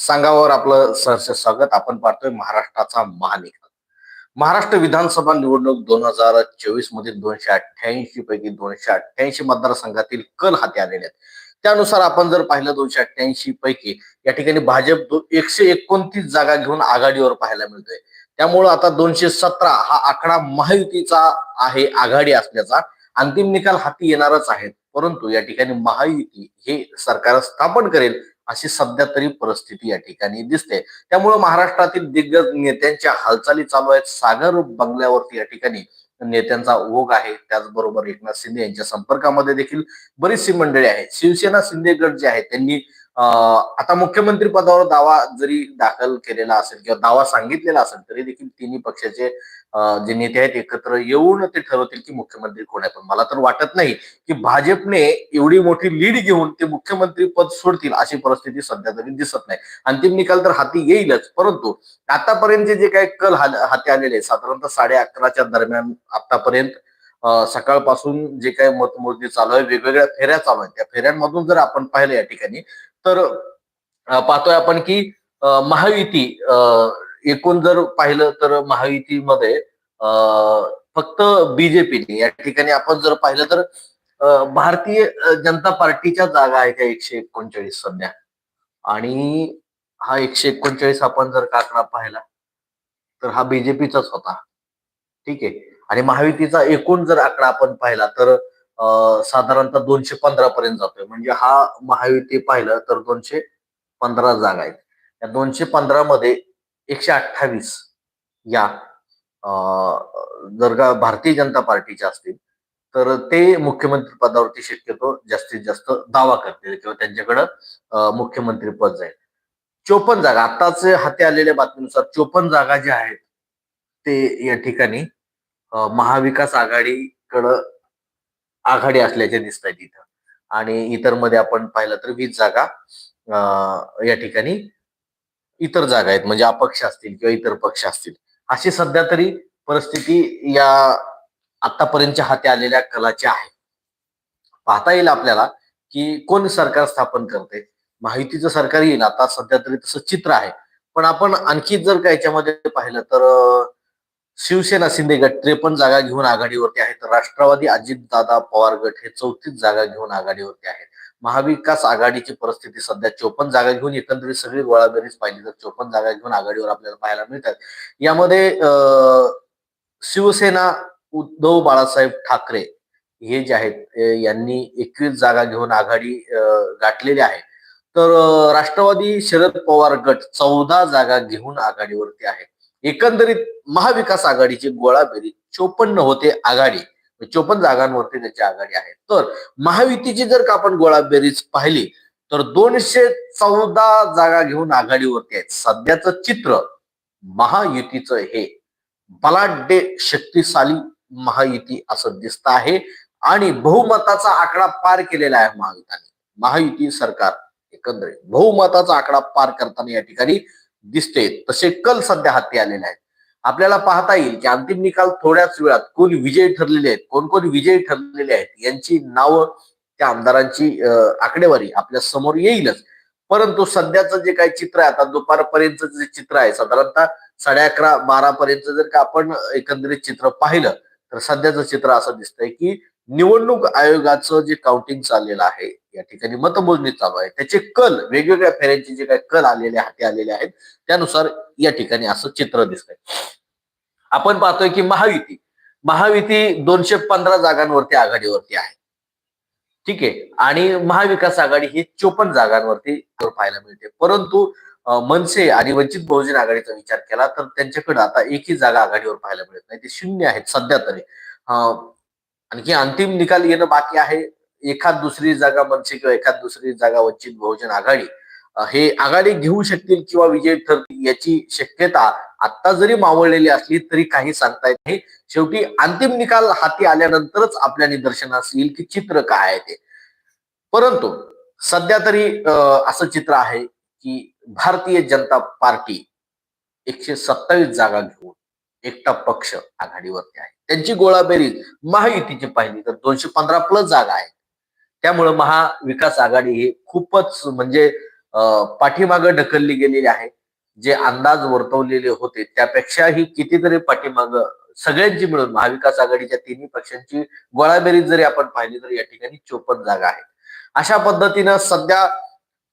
सांगावर आपलं सहर्ष स्वागत आपण पाहतोय महाराष्ट्राचा महानिकाल महाराष्ट्र विधानसभा निवडणूक दोन हजार चोवीस मधील दोनशे अठ्ठ्याऐंशी पैकी दोनशे अठ्ठ्याऐंशी मतदारसंघातील कल हाती आलेले आहेत. त्यानुसार आपण जर पाहिलं दोनशे अठ्ठ्याऐंशी पैकी या ठिकाणी भाजप एकशे एकोणतीस जागा घेऊन आघाडीवर पाहायला मिळतोय. त्यामुळं आता दोनशे सतरा हा आकडा महायुतीचा आहे आघाडी असल्याचा अंतिम निकाल हाती येणारच आहेत. परंतु या ठिकाणी महायुती हे सरकार स्थापन करेल अशी सध्या तरी परिस्थिती या ठिकाणी दिसते. त्यामुळे महाराष्ट्रातील दिग्गज नेत्यांच्या हालचाली चालू आहेत. सागर बंगल्यावरती या ठिकाणी नेत्यांचा ओघ आहे. त्याचबरोबर एकनाथ शिंदे यांच्या संपर्कामध्ये देखील बरीचशी मंडळी आहेत. शिवसेना शिंदे गट जे आहे त्यांनी आता मुख्यमंत्री पदावर दावा जरी दाखल केलेला असेल किंवा दावा सांगितलेला असेल तरी देखील तिन्ही पक्षाचे जे नेते आहेत एकत्र येऊन ते ठरवतील की मुख्यमंत्री कोण आहे. पण मला तर वाटत नाही की भाजपने एवढी मोठी लीड घेऊन ते मुख्यमंत्री पद सोडतील अशी परिस्थिती सध्या तरी दिसत नाही. अंतिम निकाल तर हाती येईलच. परंतु आतापर्यंत जे काही कल हाती आलेले आहेत, साधारणतः साडे अकराच्या दरम्यान आतापर्यंत सकाळपासून जे काही मतमोजणी चालू आहे वेगवेगळ्या फेऱ्या चालू आहेत. त्या फेऱ्यांमधून जर आपण पाहिलं या ठिकाणी तर पाहतोय आपण की महायुती एकूण जर पाहिलं तर महायुतीमध्ये फक्त बीजेपीने या ठिकाणी आपण जर पाहिलं तर भारतीय जनता पार्टीच्या जागा आहे त्या एकशे एकोणचाळीस सध्या. आणि हा एकशे एकोणचाळीस आपण जर का आकडा पाहिला तर हा बीजेपीचाच होता. ठीक आहे. आणि महायुतीचा एकूण जर आकडा आपण पाहिला तर साधारणतः दोनशे पंधरा पर्यंत जातोय. म्हणजे हा महायुती पाहिलं तर दोनशे पंधरा जागा आहेत. या दोनशे पंधरा मध्ये एकशे अठ्ठावीस या जर का भारतीय जनता पार्टीच्या असतील तर ते मुख्यमंत्री पदावरती शक्यतो जास्तीत जास्त दावा करतील किंवा त्यांच्याकडं मुख्यमंत्री पद जाईल. चोपन्न जागा आताच हाती आलेल्या बातमीनुसार चोपन्न जागा ज्या आहेत ते या ठिकाणी महाविकास आघाडीकडं आघाडी असल्याचे दिसत आहेत इथं आणि इतरमध्ये आपण पाहिलं तर वीस जागा या ठिकाणी इतर जागा आहेत म्हणजे अपक्ष असतील किंवा इतर पक्ष असतील. अशी सध्या तरी परिस्थिती या आतापर्यंतच्या हाती आलेल्या कलाची आहे. पाहता येईल आपल्याला की कोण सरकार स्थापन करते. माहितीचं सरकार येईल. आता सध्या तरी तसं चित्र आहे. पण आपण आणखी जर का याच्यामध्ये पाहिलं तर शिवसेना शिंदे गट त्रेपन्न जागा घेऊन आघाडीवरती आहेत. राष्ट्रवादी अजितदादा पवार गट हे चौतीस जागा घेऊन आघाडीवरती आहेत. महाविकास आघाडीची परिस्थिती सध्या चोपन्न जागा घेऊन एकंदरीत सगळी गोळाबेरीज पाहिली तर चोपन्न जागा घेऊन आघाडीवर आपल्याला पाहायला मिळतात. यामध्ये शिवसेना उद्धव बाळासाहेब ठाकरे हे जे आहेत यांनी एकवीस जागा घेऊन आघाडी गाठलेली आहे. तर राष्ट्रवादी शरद पवार गट चौदा जागा घेऊन आघाडीवरती आहे. एकंदरीत महाविकास आघाडीची गोळाबेरी चोपन्न होते आघाडी. चोपन्न जागांवरती त्याची आघाडी आहे. तर महायुतीची जर का आपण गोळाबेरीज पाहिली तर दोनशे चौदा जागा घेऊन आघाडीवरती आहेत. सध्याचं चित्र महायुतीचं हे बलाढ्य शक्तिशाली महायुती असं दिसत आहे आणि बहुमताचा आकडा पार केलेला आहे महायुताने महायुती सरकार एकंदरीत बहुमताचा आकडा पार करताना या ठिकाणी दिसते तसे कल सध्या हाती आलेले आहेत. आपल्याला पाहता येईल की अंतिम निकाल थोड्याच वेळात कोण विजयी ठरलेले आहेत कोण कोण विजयी ठरलेले आहेत यांची नावं त्या आमदारांची आकडेवारी आपल्यासमोर येईलच. परंतु सध्याचं जे काही चित्र आहे आता दुपारपर्यंत जे चित्र आहे साधारणतः साडे अकरा बारा पर्यंत जर का आपण एकंदरीत चित्र पाहिलं तर सध्याचं चित्र असं दिसतंय की निवडणूक आयोगाचं जे काउंटिंग चाललेलं आहे या ठिकाणी मतमोजणी चालू आहे. त्याचे कल वेगवेगळ्या फेऱ्यांचे जे काही कल आलेले हाती आलेले आहेत त्यानुसार या ठिकाणी असं चित्र दिसतंय. आपण पाहतोय की महायुती महायुती दोनशे पंधरा जागांवरती आघाडीवरती आहे. ठीक आहे? आणि महाविकास आघाडी ही चोपन्न जागांवरती पाहायला मिळते. परंतु मनसे आणि वंचित बहुजन आघाडीचा विचार केला तर त्यांच्याकडे आता एकही जागा आघाडीवर पाहायला मिळत नाही. ते शून्य आहेत सध्या तरी. अं, आणखी अंतिम निकाल येणं बाकी आहे. एखाद दुसरी जागा मनसे किंवा एखाद दुसरी जागा वंचित बहुजन आघाडी हे आघाडी घेऊ शकतील किंवा विजय ठरतील याची शक्यता आता जरी मावळलेली असली तरी काही सांगता येत नाही. शेवटी अंतिम निकाल हाती आल्यानंतरच आपल्या निदर्शनास येईल की चित्र काय आहे ते. परंतु सध्या तरी असं चित्र आहे की भारतीय जनता पार्टी एकशे सत्तावीस जागा घेऊन एकटा पक्ष आघाडीवरती आहे. त्यांची गोळाबेरीज महायुतीची पाहिली. तर दोनशे पंधरा प्लस जागा आहेत. त्यामुळं महाविकास आघाडी ही खूपच म्हणजे पाठीमागं ढकलली गेलेली आहे. जे अंदाज वर्तवलेले होते त्यापेक्षाही कितीतरी पाठीमाग सगळ्यांची मिळून महाविकास आघाडीच्या तिन्ही पक्षांची गोळाबेरीज जरी आपण पाहिली तर या ठिकाणी चोपन्न जागा आहेत. अशा पद्धतीनं सध्या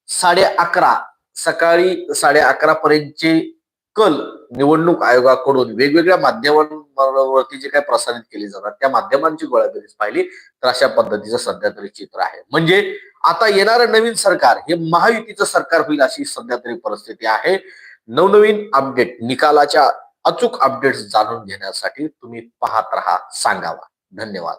साडे अकरा सकाळी साडे अकरा पर्यंतची कल निवडणूक आयोगाकडून वेगवेगळ्या माध्यमांवरती जे काही प्रसारित केले जातात त्या माध्यमांची गोळाबेरीज पाहिली तर अशा पद्धतीचं सध्या तरी चित्र आहे. म्हणजे आता येणारं नवीन सरकार हे महायुतीचं सरकार होईल अशी सध्या तरी परिस्थिती आहे. नवनवीन अपडेट निकालाच्या अचूक अपडेट्स जाणून घेण्यासाठी तुम्ही पाहत राहा सांगावा. धन्यवाद.